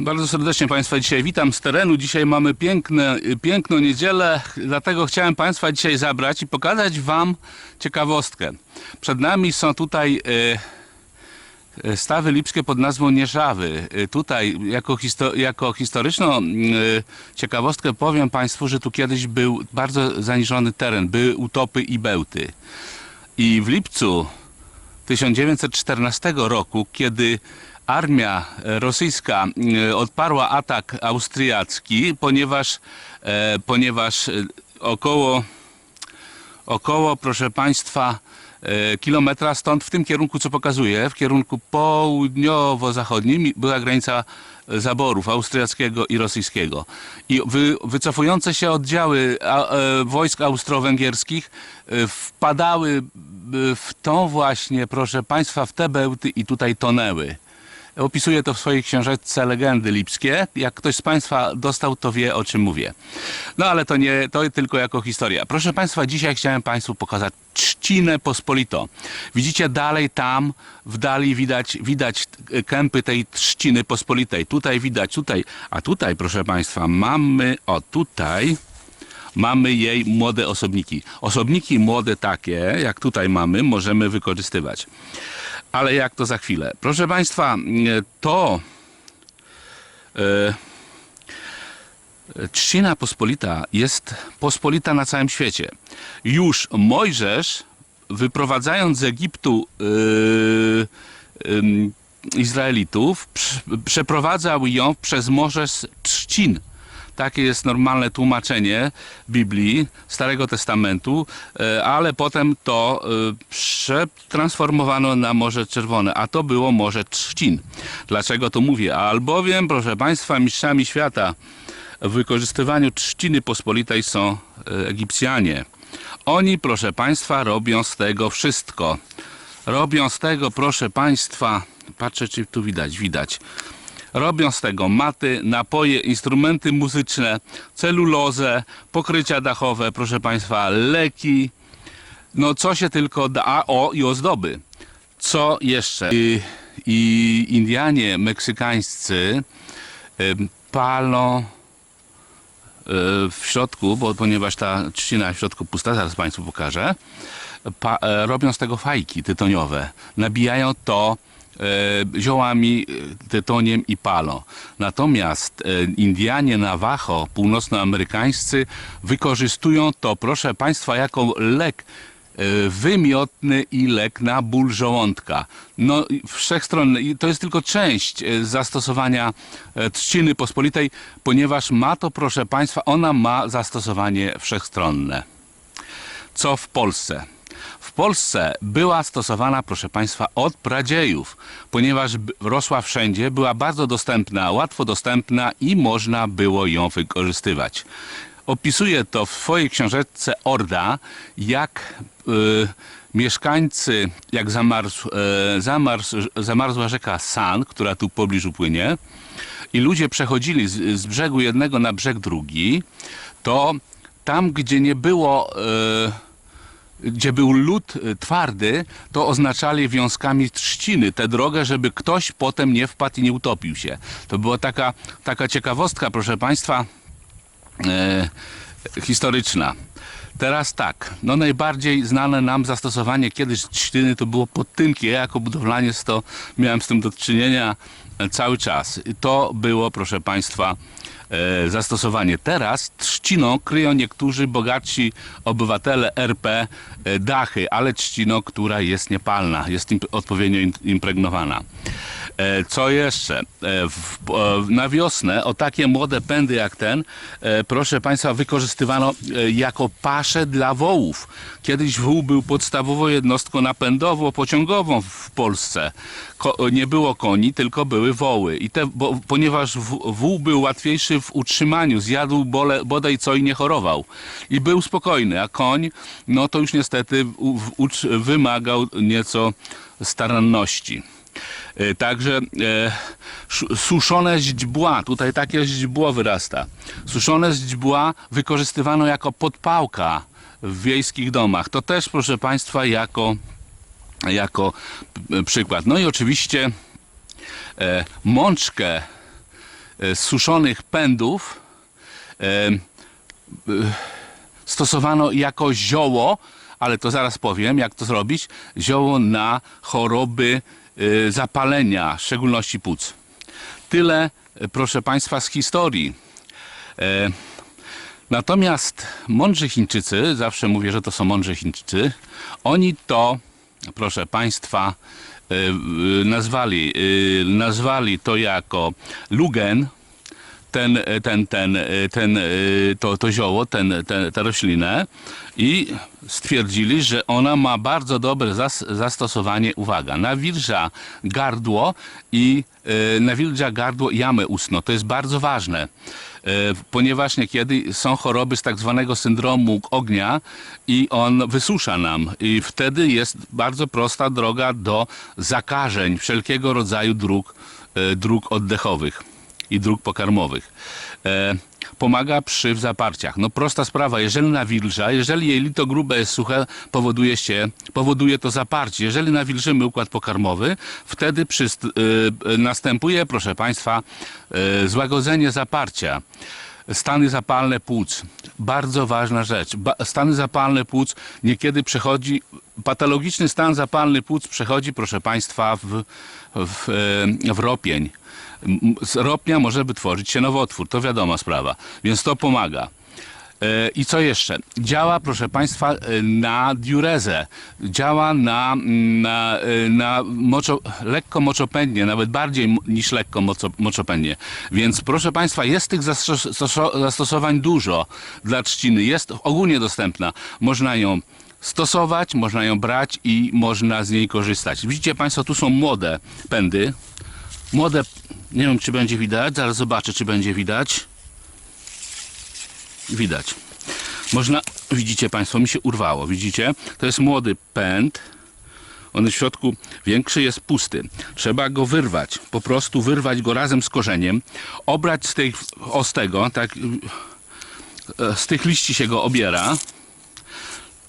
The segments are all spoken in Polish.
Bardzo serdecznie Państwa dzisiaj witam z terenu. Dzisiaj mamy piękne, piękną niedzielę, dlatego chciałem Państwa dzisiaj zabrać i pokazać Wam ciekawostkę. Przed nami są tutaj e, e, stawy lipskie pod nazwą Nierzawy. E, Tutaj jako, histo- jako historyczną ciekawostkę powiem Państwu, że tu kiedyś był bardzo zaniżony teren, były utopy i bełty. I w lipcu 1914 roku, kiedy armia rosyjska e, odparła atak austriacki, ponieważ, e, ponieważ e, około, około, proszę Państwa, kilometra stąd, w tym kierunku, co pokazuję, w kierunku południowo-zachodnim była granica zaborów austriackiego i rosyjskiego. I wy, wycofujące się oddziały a, e, wojsk austro-węgierskich wpadały w tą właśnie, proszę Państwa, w te bełty i tutaj tonęły. Opisuję to w swojej książeczce Legendy Lipskie. Jak ktoś z Państwa dostał, to wie o czym mówię. No ale to nie, to tylko jako historia. Proszę Państwa, dzisiaj chciałem Państwu pokazać trzcinę pospolito. Widzicie dalej tam, w dali widać, widać kępy tej trzciny pospolitej. Tutaj widać, tutaj, a tutaj, proszę Państwa, mamy, o tutaj, mamy jej młode osobniki. Osobniki młode takie, jak tutaj mamy, możemy wykorzystywać. Ale jak to za chwilę? Proszę Państwa, to e, Trzcina Pospolita jest pospolita na całym świecie. Już Mojżesz, wyprowadzając z Egiptu yy, ym, Izraelitów, prz- przeprowadzał ją przez morze trzcin. Takie jest normalne tłumaczenie Biblii, Starego Testamentu, e, ale potem to e, przetransformowano na Morze Czerwone, a to było Morze Trzcin. Dlaczego to mówię? Albowiem, proszę Państwa, mistrzami świata w wykorzystywaniu trzciny pospolitej są e, Egipcjanie. Oni, proszę Państwa, robią z tego wszystko. Robią z tego, proszę Państwa, patrzę czy tu widać, widać. Robią z tego maty, napoje, instrumenty muzyczne, celulozę, pokrycia dachowe, proszę Państwa, leki, no co się tylko da, a o i ozdoby. Co jeszcze? I, i Indianie meksykańscy em, palą e, w środku, bo, ponieważ ta trzcina w środku pusta, zaraz Państwu pokażę, pa, e, robią z tego fajki tytoniowe. Nabijają to ziołami, e, tytoniem i palą. Natomiast e, Indianie Navajo, północnoamerykańscy, wykorzystują to, proszę Państwa, jako lek e, wymiotny i lek na ból żołądka. No, wszechstronny. I to jest tylko część e, zastosowania e, trzciny pospolitej, ponieważ ma to, proszę Państwa, ona ma zastosowanie wszechstronne. Co w Polsce? Polsce była stosowana, proszę Państwa, od pradziejów, ponieważ rosła wszędzie, była bardzo dostępna, łatwo dostępna i można było ją wykorzystywać. Opisuję to w swojej książeczce Orda, jak y, mieszkańcy, jak zamarzł, e, zamarzł, zamarzła rzeka San, która tu w pobliżu płynie, i ludzie przechodzili z, z brzegu jednego na brzeg drugi, to tam, gdzie nie było, e, gdzie był lód e, twardy, to oznaczali wiązkami trzciny tę drogę, żeby ktoś potem nie wpadł i nie utopił się. To była taka, taka ciekawostka, proszę Państwa, e, historyczna. Teraz tak, no najbardziej znane nam zastosowanie kiedyś trzciny to było podtynki. Ja jako budowlaniec to miałem z tym do czynienia e, cały czas. To było, proszę Państwa, e, zastosowanie. Teraz trzciną kryją niektórzy bogatsi obywatele RP e, dachy, ale trzciną, która jest niepalna, jest imp- odpowiednio im- impregnowana. E, Co jeszcze? Na wiosnę o takie młode pędy jak ten, proszę Państwa, wykorzystywano jako pasze dla wołów. Kiedyś wół był podstawową jednostką napędowo-pociągową w Polsce. Ko, nie było koni, tylko były woły. I te, bo, ponieważ wół był łatwiejszy w utrzymaniu, zjadł bole, bodaj co i nie chorował. I był spokojny, a koń, no to już niestety wymagał nieco staranności. E, Także e, sz- suszone źdźbła, tutaj takie źdźbło wyrasta. Suszone źdźbła wykorzystywano jako podpałka w wiejskich domach. To też, proszę Państwa, jako, jako przykład. No i oczywiście e, mączkę suszonych pędów e, e, stosowano jako zioło, ale to zaraz powiem, jak to zrobić, zioło na choroby e, zapalenia, w szczególności płuc. Tyle, e, proszę Państwa, z historii. E, Natomiast mądrzy Chińczycy, zawsze mówię, że to są mądrzy Chińczycy, oni to, proszę Państwa, e, e, nazwali, e, nazwali to jako lugen, ten, ten, ten, ten, to, to zioło, ten, ten, tę roślinę i stwierdzili, że ona ma bardzo dobre zas, zastosowanie, uwaga, nawilża gardło i e, nawilża gardło i jamę. To jest bardzo ważne, e, ponieważ niekiedy są choroby z tak zwanego syndromu ognia i on wysusza nam i wtedy jest bardzo prosta droga do zakażeń wszelkiego rodzaju dróg, e, dróg oddechowych i dróg pokarmowych. E, pomaga przy zaparciach. No prosta sprawa, jeżeli nawilża, jeżeli jelito grube jest suche, powoduje się, powoduje to zaparcie. Jeżeli nawilżymy układ pokarmowy, wtedy przyst, e, następuje, proszę Państwa, e, złagodzenie zaparcia. Stany zapalne płuc. Bardzo ważna rzecz. Ba stany zapalne płuc niekiedy przechodzi, patologiczny stan zapalny płuc przechodzi, proszę Państwa, w, w, e, w ropień. Z ropnia może wytworzyć się nowotwór, to wiadoma sprawa, więc to pomaga. E, I co jeszcze? Działa, proszę Państwa, e, na diurezę. Działa na, na, e, na moczo, lekko moczopędnie, nawet bardziej niż lekko moco, moczopędnie. Więc proszę Państwa, jest tych zastos- stoso- zastosowań dużo dla trzciny. Jest ogólnie dostępna. Można ją stosować, można ją brać i można z niej korzystać. Widzicie Państwo, tu są młode pędy. Młode, nie wiem czy będzie widać, zaraz zobaczę czy będzie widać. Widać. Można, widzicie Państwo, mi się urwało, widzicie? To jest młody pęd. On w środku większy jest pusty. Trzeba go wyrwać, po prostu wyrwać go razem z korzeniem, obrać z tej ostego, tak, e, z tych liści się go obiera.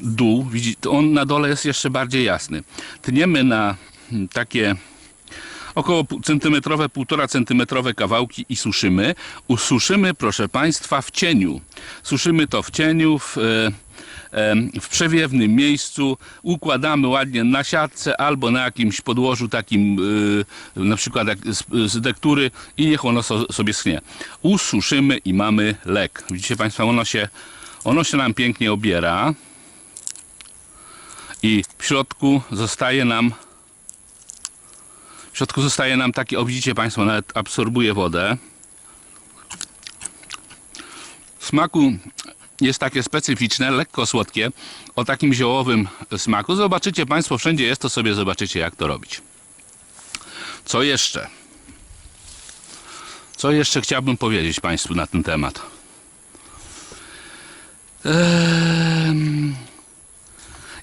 Dół, widzi, on na dole jest jeszcze bardziej jasny. Tniemy na mm, takie około centymetrowe, półtora centymetrowe kawałki i suszymy. Ususzymy, proszę Państwa, w cieniu. Suszymy to w cieniu, w, e, w przewiewnym miejscu. Układamy ładnie na siatce albo na jakimś podłożu takim, e, na przykład z, dektury i niech ono so, sobie schnie. Ususzymy i mamy lek. Widzicie Państwo, ono się, ono się nam pięknie obiera i w środku zostaje nam w środku zostaje nam taki, o Państwo, nawet absorbuje wodę. Smaku jest takie specyficzne, lekko słodkie, o takim ziołowym smaku. Zobaczycie Państwo, wszędzie jest, to sobie zobaczycie, jak to robić. Co jeszcze? Co jeszcze chciałbym powiedzieć Państwu na ten temat? Ehm,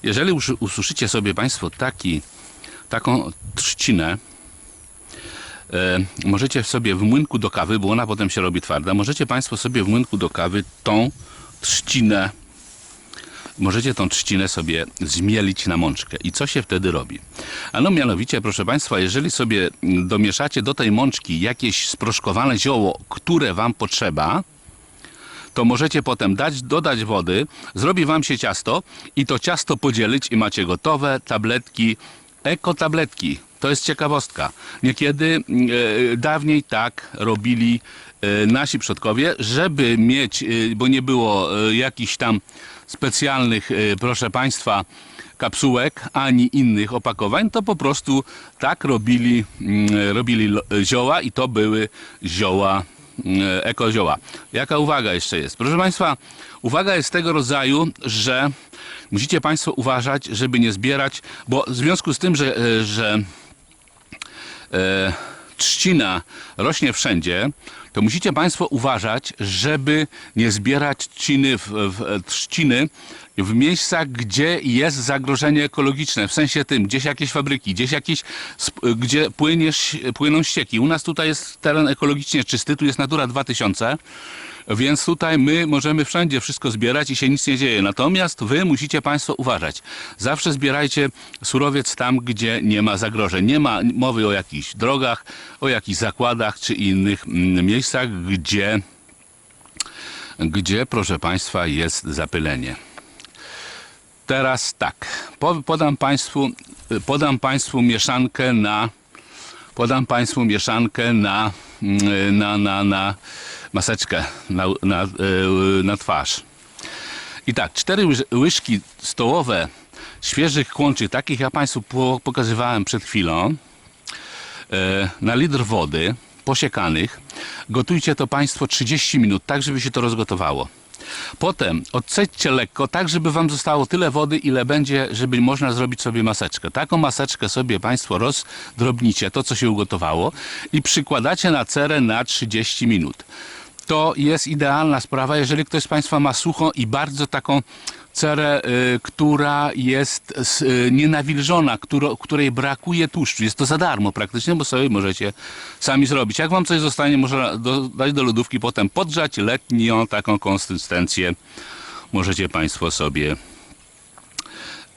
jeżeli ususzycie sobie Państwo taki, taką trzcinę, e, możecie sobie w młynku do kawy, bo ona potem się robi twarda, możecie Państwo sobie w młynku do kawy tą trzcinę, możecie tą trzcinę sobie zmielić na mączkę. I co się wtedy robi? Ano mianowicie, proszę Państwa, jeżeli sobie domieszacie do tej mączki jakieś sproszkowane zioło, które Wam potrzeba, to możecie potem dać, dodać wody, zrobi wam się ciasto i to ciasto podzielić i macie gotowe tabletki, ekotabletki. To jest ciekawostka. Niekiedy e, dawniej tak robili e, nasi przodkowie, żeby mieć, e, bo nie było e, jakichś tam specjalnych, e, proszę Państwa, kapsułek ani innych opakowań, to po prostu tak robili, mm, robili zioła i to były zioła e, ekozioła. Jaka uwaga jeszcze jest? Proszę Państwa, uwaga jest tego rodzaju, że musicie Państwo uważać, żeby nie zbierać, bo w związku z tym, że, e, że e, trzcina rośnie wszędzie, to musicie Państwo uważać, żeby nie zbierać trzciny w, w, trzciny w miejscach, gdzie jest zagrożenie ekologiczne, w sensie tym, gdzieś jakieś fabryki, gdzieś jakieś, gdzie płynie, ś- płyną ścieki. U nas tutaj jest teren ekologicznie czysty, tu jest Natura 2000, Więc tutaj my możemy wszędzie wszystko zbierać i się nic nie dzieje. Natomiast wy musicie Państwo uważać. Zawsze zbierajcie surowiec tam, gdzie nie ma zagrożeń. Nie ma mowy o jakichś drogach, o jakichś zakładach czy innych mm, miejscach, gdzie, gdzie proszę Państwa, jest zapylenie. Teraz tak, po- podam Państwu, podam Państwu mieszankę na, podam Państwu mieszankę na, mm, na, na, na maseczkę, na, na, e, na twarz. I tak, cztery łyż- łyżki stołowe świeżych kłączy, takich ja Państwu po- pokazywałem przed chwilą, e, na litr wody posiekanych. Gotujcie to Państwo 30 minut, tak żeby się to rozgotowało. Potem odcećcie lekko, tak żeby Wam zostało tyle wody, ile będzie, żeby można zrobić sobie maseczkę. Taką maseczkę sobie Państwo rozdrobnicie, to co się ugotowało i przykładacie na cerę na 30 minut. To jest idealna sprawa, jeżeli ktoś z Państwa ma suchą i bardzo taką cerę, y, która jest y, nienawilżona, której brakuje tłuszczu. Jest to za darmo praktycznie, bo sobie możecie sami zrobić. Jak Wam coś zostanie, można dodać do lodówki, potem podgrzać letnią taką konsystencję. Możecie Państwo sobie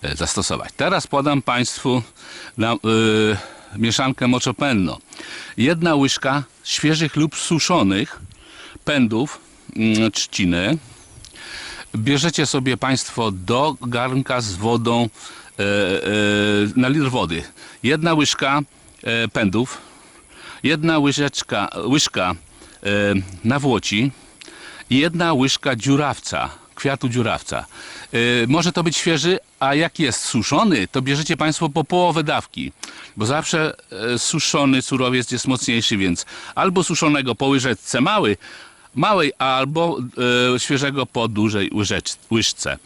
e, zastosować. Teraz podam Państwu na, y, mieszankę moczopenno. Jedna łyżka świeżych lub suszonych pędów mm, trzciny. Bierzecie sobie Państwo do garnka z wodą e, e, na litr wody. Jedna łyżka e, pędów, jedna łyżeczka, łyżka e, nawłoci i jedna łyżka dziurawca, kwiatu dziurawca. E, może to być świeży, a jak jest suszony, to bierzecie Państwo po połowę dawki, bo zawsze e, suszony surowiec jest mocniejszy, więc albo suszonego po łyżeczce mały, małej, albo e, świeżego po dużej łyżecz, łyżce.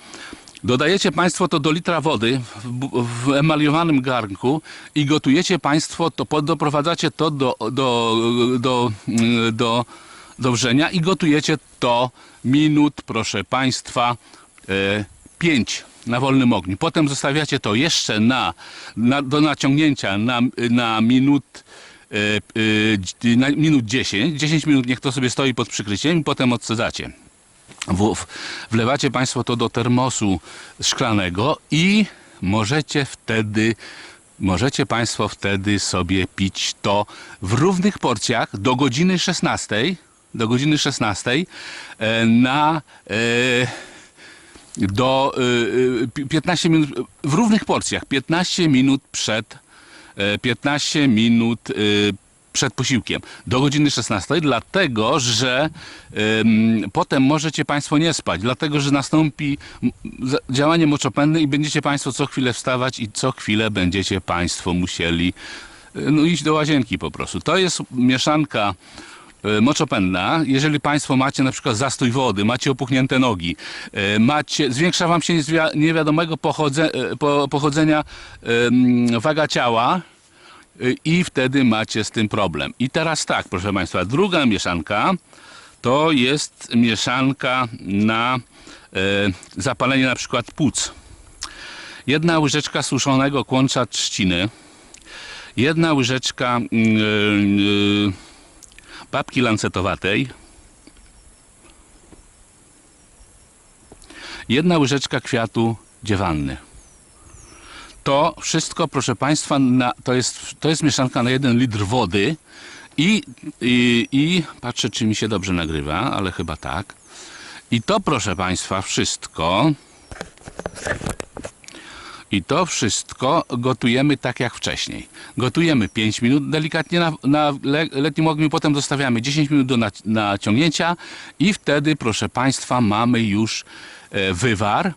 Dodajecie Państwo to do litra wody w, w emaliowanym garnku i gotujecie Państwo to, po- doprowadzacie to do, do, do, mm, do, do wrzenia i gotujecie to minut, proszę Państwa, e, 5 na wolnym ogniu. Potem zostawiacie to jeszcze na, na, do naciągnięcia na, na minut minut 10. 10 minut niech to sobie stoi pod przykryciem i potem odsadzacie. Wlewacie Państwo to do termosu szklanego i możecie wtedy, możecie Państwo wtedy sobie pić to w równych porcjach do godziny 16, do godziny 16 e, na e, do y, y, pi- 15 minut w równych porcjach 15 minut przed e, 15 minut y, przed posiłkiem do godziny 16 dlatego, że potem możecie Państwo nie spać, dlatego, że nastąpi działanie moczopędne i będziecie Państwo co chwilę wstawać i co chwilę będziecie Państwo musieli y, no, iść do łazienki po prostu. To jest mieszanka moczopędna, jeżeli Państwo macie na przykład zastój wody, macie opuchnięte nogi, e, macie, zwiększa Wam się niewiadomego pochodze, e, po, pochodzenia waga ciała e, i wtedy macie z tym problem. I teraz tak, proszę Państwa, druga mieszanka to jest mieszanka na e, zapalenie na przykład płuc. Jedna łyżeczka suszonego kłącza trzciny, jedna łyżeczka babki lancetowatej, jedna łyżeczka kwiatu dziewanny. To wszystko, proszę Państwa, na, to, jest, to jest mieszanka na jeden litr wody i, i, i patrzę, czy mi się dobrze nagrywa, ale chyba tak. I to, proszę Państwa, wszystko i to wszystko gotujemy tak jak wcześniej. Gotujemy 5 minut delikatnie na, na le, letnim ogniu, potem zostawiamy 10 minut do nac- naciągnięcia i wtedy, proszę Państwa, mamy już e, wywar,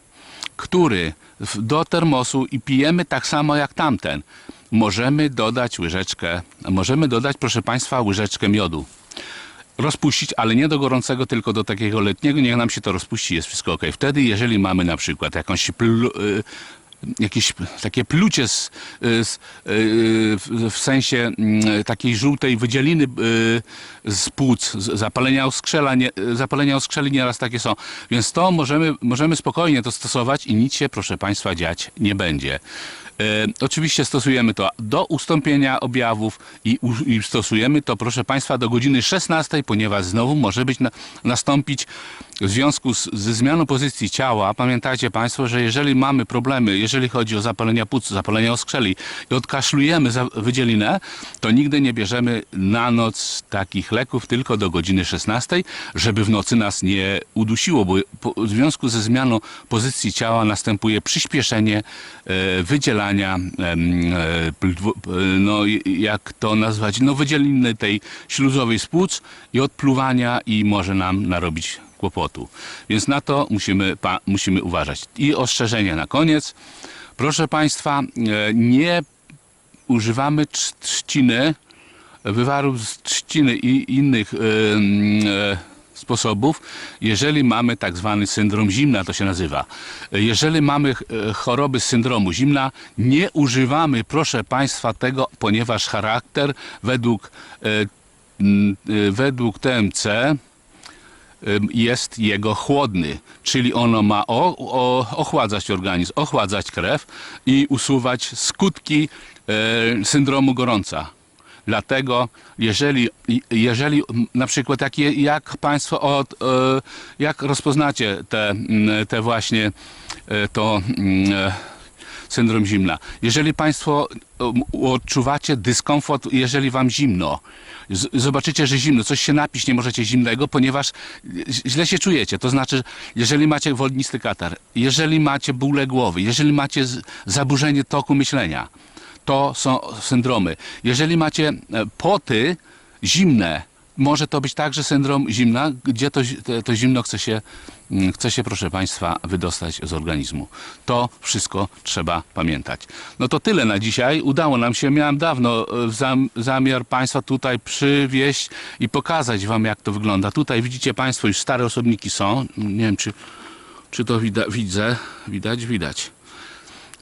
który do termosu i pijemy tak samo jak tamten. Możemy dodać łyżeczkę, możemy dodać, proszę Państwa, łyżeczkę miodu rozpuścić, ale nie do gorącego, tylko do takiego letniego. Niech nam się to rozpuści, jest wszystko ok. Wtedy, jeżeli mamy na przykład jakąś plu, y, jakieś takie plucie z, y, z, y, w, sensie mm, takiej żółtej wydzieliny y, z płuc, zapalenia oskrzela, nie, zapalenia oskrzeli nieraz takie są. Więc to możemy, możemy spokojnie to stosować i nic się, proszę Państwa, dziać nie będzie. E, oczywiście stosujemy to do ustąpienia objawów i, i stosujemy to, proszę Państwa, do godziny 16, ponieważ znowu może być na, nastąpić w związku z, ze zmianą pozycji ciała. Pamiętajcie Państwo, że jeżeli mamy problemy, jeżeli chodzi o zapalenia płuc, zapalenia oskrzeli i odkaszlujemy wydzielinę, to nigdy nie bierzemy na noc takich leków, tylko do godziny 16, żeby w nocy nas nie udusiło, bo w związku ze zmianą pozycji ciała następuje przyspieszenie e, wydzielania, e, e, no jak to nazwać, no wydzieliny tej śluzowej z płuc i odpluwania i może nam narobić kłopotu. Więc na to musimy, musimy uważać. I ostrzeżenie na koniec. Proszę Państwa, e, nie używamy trz- trzciny, wywarów z trzciny i innych sposobów, jeżeli mamy tak zwany syndrom zimna, to się nazywa. Jeżeli mamy e, choroby z syndromu zimna, nie używamy, proszę Państwa, tego, ponieważ charakter według, e, e, według TMC jest jego chłodny, czyli ono ma o, o, ochładzać organizm, ochładzać krew i usuwać skutki syndromu gorąca. Dlatego, jeżeli, jeżeli na przykład jak, Państwo od, e, jak rozpoznacie te, m, te właśnie e, to mm, e, syndrom zimna. Jeżeli Państwo odczuwacie dyskomfort, jeżeli Wam zimno, zobaczycie, że zimno, coś się napić nie możecie zimnego, ponieważ źle się czujecie. To znaczy, jeżeli macie wolnisty katar, jeżeli macie bóle głowy, jeżeli macie zaburzenie toku myślenia, to są syndromy. Jeżeli macie e, poty zimne, może to być także syndrom zimna, gdzie to, to, zimno chce się, mm, chce się, proszę Państwa, wydostać z organizmu. To wszystko trzeba pamiętać. No to tyle na dzisiaj. Udało nam się. Miałem dawno e, zam, zamiar Państwa tutaj przywieźć i pokazać Wam, jak to wygląda. Tutaj widzicie Państwo, już stare osobniki są. Nie wiem, czy, czy to wida, widzę. Widać, widać.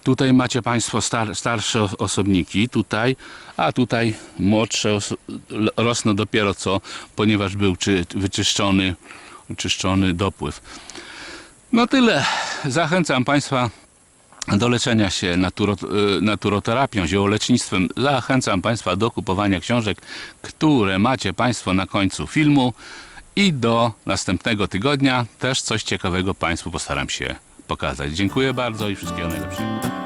Tutaj macie Państwo star, starsze os- osobniki, tutaj, a tutaj młodsze rosną dopiero co, ponieważ był czy, wyczyszczony, czyszczony dopływ. No tyle. Zachęcam Państwa do leczenia się naturo, y, naturoterapią, ziołolecznictwem. Zachęcam Państwa do kupowania książek, które macie Państwo na końcu filmu i do następnego tygodnia też coś ciekawego Państwu postaram się pokazać. Dziękuję bardzo i wszystkiego najlepszego.